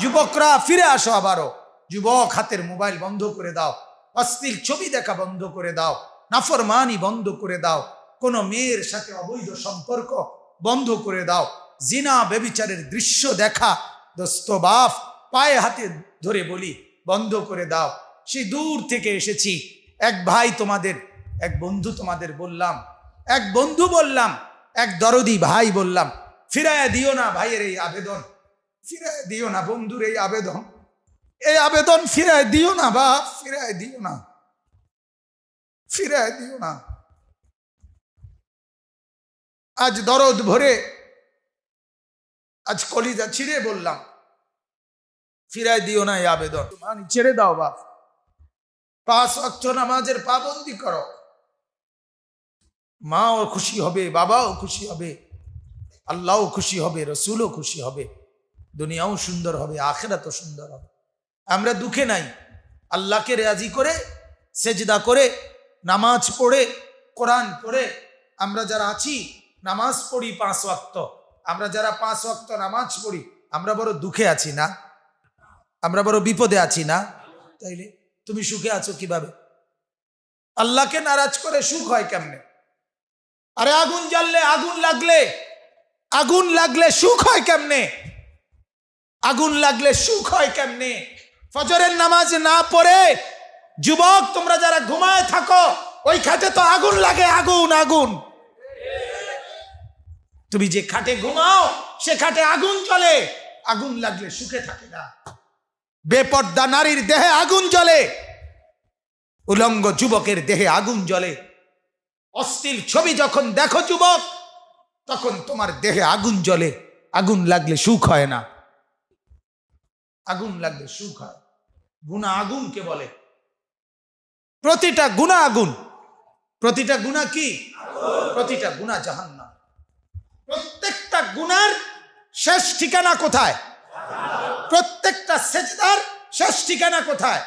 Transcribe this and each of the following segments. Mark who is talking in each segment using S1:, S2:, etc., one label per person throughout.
S1: যুবকরা ফিরে আসো আবারও। যুবক হাতের মোবাইল বন্ধ করে দাও। অশ্লীল ছবি দেখা বন্ধ করে দাও। নাফরমানি বন্ধ করে দাও। কোনো মেয়ের সাথে অবৈধ সম্পর্ক বন্ধ করে দাও। জিনা বেবিচারের দৃশ্য দেখা। দোস্ত বাপ, পায়ে হাতে ধরে বলি, বন্ধ করে দাও। সেই দূর থেকে এসেছি। এক ভাই তোমাদের, এক বন্ধু তোমাদের বললাম। এক বন্ধু বললাম, এক দরদি ভাই বললাম ফিরায় দিও না ভাইয়ের এই আবেদন। ফিরায় দিও না বন্ধুর এই আবেদন। এই আবেদন ফিরায় দিও না, বাপ। ফিরায় দিও না। ফিরায় দিও না। আজ দরদ ভরে, আজ কলিজা ছিঁড়ে বললাম, ফিরায় দিও না এই আবেদন। মানে ছেড়ে দাও, বাপ। পাঁচ অক্ষ নামাজের পাবন্দি করো। মাও খুশি হবে, বাবাও খুশি হবে, আল্লাহও খুশি হবে, রসুলও খুশি হবে। দুনিয়াও সুন্দর হবে, আখেরাতও সুন্দর হবে। আমরা দুঃখে নাই। আল্লাহকে রেয়াজি করে, সেজদা করে, নামাজ পড়ে, কোরআন পড়ে, আমরা যারা আছি, নামাজ পড়ি পাঁচ ওয়াক্ত। আমরা যারা পাঁচ ওয়াক্ত নামাজ পড়ি, আমরা বড় দুঃখে আছি না? আমরা বড় বিপদে আছি না? তাইলে তুমি সুখে আছো কীভাবে? আল্লাহকে নারাজ করে সুখ হয় কেমনে? আরে আগুন জ্বাললে আগুন লাগলে আগুন লাগলে সুখ হয় কেমনে? আগুন লাগলে সুখ হয় কেমনে? ফজরের নামাজ না পড়ে যুবক, তোমরা যারা ঘুমায় থাকো, ওই খাটে তো আগুন লাগে, আগুন আগুন। তুমি যে খাটে ঘুমাও, সে খাটে আগুন চলে আগুন লাগলে সুখে থাকে না। বেপর্দা নারীর দেহে আগুন জ্বলে। উলঙ্গ যুবকের দেহে আগুন জ্বলে। অস্থির ছবি যখন দেখো যুবক, তখন তোমার দেহে আগুন জ্বলে। আগুন লাগলে সুখ হয় না। আগুন লাগবে সুখ হয়। গুণা আগুনকে বলে। প্রতিটা গুণা আগুন। প্রতিটা গুণা কি? প্রতিটা গুণা জাহান্নাম। প্রত্যেকটা গুণার শেষ ঠিকানা কোথায়? প্রত্যেকটা সেজদার শেষ ঠিকানা কোথায়?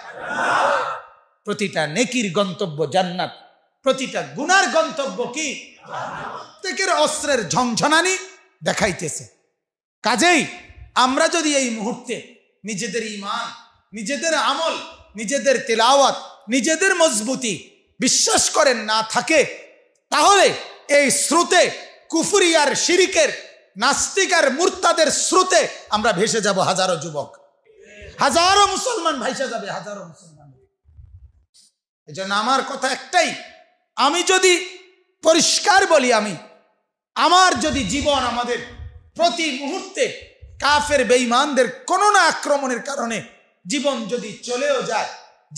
S1: প্রতিটা নেকির গন্তব্য জান্নাত। প্রতিটা গুনার গন্তব্য কি? প্রত্যেকের অস্ত্রের ঝংঝনানি দেখাইতেছে। কাজেই আমরা যদি এই মুহূর্তে নিজেদের ইমান নিজেদের আমল, নিজেদের তেলাওয়াত, নিজেদের মজবুতি বিশ্বাস করেন না থাকে, তাহলে এই স্রোতে কুফুরি আর শিরিকের, নাস্তিক আর মুরতাদের স্রোতে আমরা ভেসে যাব হাজারো যুবক। হাজারো মুসলমান ভাইসা যাবে, হাজারো মুসলমান। এই জন্য আমার কথা একটাই, আমি যদি পরিষ্কার বলি আমি, আমার যদি জীবন আমাদের প্রতি মুহূর্তে কাফের বেঈমানদের কোনো না আক্রমণের কারণে জীবন যদি চলেও যায়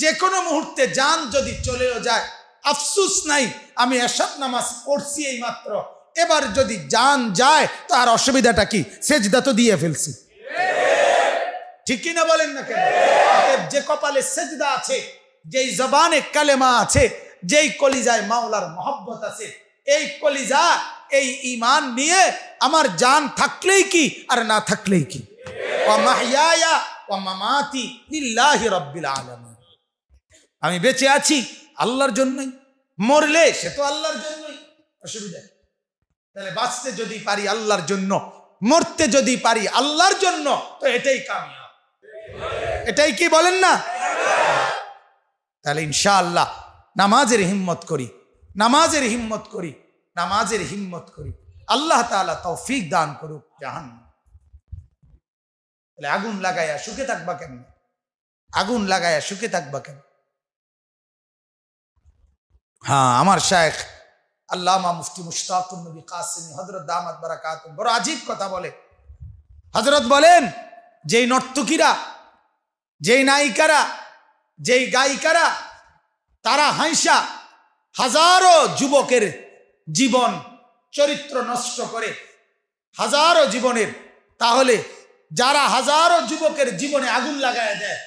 S1: যে কোনো মুহূর্তে যান যদি চলেও যায়, আফসুস নাই, আমি এসব নামাজ পড়ছি এই মাত্র এবার যদি যান যায়, তো আর অসুবিধাটা কি? সেজদা তো দিয়ে ফেলছি। ঠিক কি না বলেন না কেন? যে কপালে সেজদা আছে, যেই জবানে কালেমা আছে, যেই কলিজায় মাওলার মহব্বত আছে এই কলিজা, এই ইমান নিয়ে আমার জান থাকলেই কি আর না থাকলেই কি? আমি বেঁচে আছি আল্লাহর জন্যই। মরলে সে তো আল্লাহর জন্যই। অসুবিধা। তাহলে বাঁচতে যদি পারি আল্লাহর জন্য, মরতে যদি পারি আল্লাহর জন্য, তো এটাই কামিয়াব। এটাই কি বলেন না? তাহলে ইনশাআল্লাহ নামাজের হিম্মত করি। নামাজের হিম্মত করি, নামাজের হিম্মত করি। আল্লাহ তাআলা তৌফিক দান করুক জাহান আগুন লাগাইয়া সুখে থাকবা কেন আগুন লাগাইয়া সুখে থাকবা কেন হ্যাঁ আমার শেখ আল্লামা মুফতি মুশতাকুর নবী কাসিমি হজরত দামাত বারাকাত বড় আজীব কথা বলে। হজরত বলেন, যেই নর্তকীরা, যেই নায়িকারা, যেই গায়িকারা, তারা হাইসা হাজারো যুবকের জীবন চরিত্র নষ্ট করে, হাজারো জীবনের, তাহলে যারা হাজারো যুবকের জীবনে আগুন লাগায় দেয়,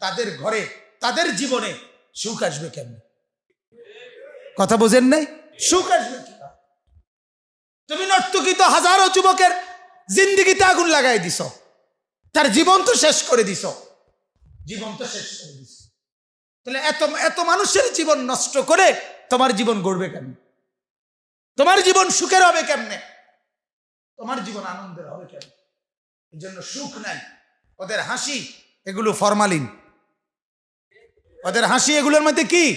S1: তাদের ঘরে, তাদের জীবনে সুখ আসবে কেমন? কথা বোঝেন নাই? সুখ আসবে তুমি নর্তকী তো হাজারো যুবকের জিন্দিগিতে আগুন লাগাই দিছ, তার জীবন তো শেষ করে দিছ। জীবন তো শেষ করে দিছ। তাহলে এত এত মানুষের জীবন নষ্ট করে তোমার জীবন গড়বে কেন তোমার জীবন সুখের হবে কেমনে? তোমার জীবন আনন্দের হবে কেন এই জন্য সুখ নাই। ওদের হাসি এগুলো ফরমালিন। ওদের হাসি এগুলোর মধ্যে কি?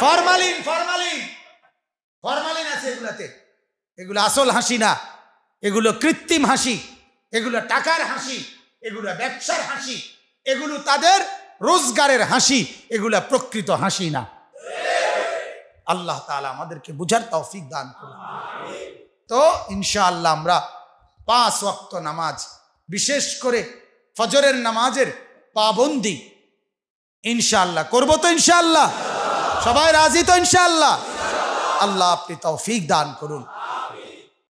S1: Formalin formalin. ফরমালিন আছে এগুলাতে। এগুলো আসল হাসি না। এগুলো কৃত্রিম হাসি। এগুলো টাকার হাসি। এগুলো ব্যবসার হাসি। এগুলো তাদের রোজগারের হাসি। এগুলো প্রকৃত হাসি না। আল্লাহ তালা আমাদেরকে বুঝার তৌফিক দান করুন। তো ইনশাআল্লাহ আমরা পাঁচ ওয়াক্ত নামাজ, বিশেষ করে ফজরের নামাজের পাবন্দি ইনশাআল্লাহ করব তো ইনশাআল্লাহ? সবাই রাজি তো ইনশাআল্লাহ? আল্লাহ আপনি তৌফিক দান করুন।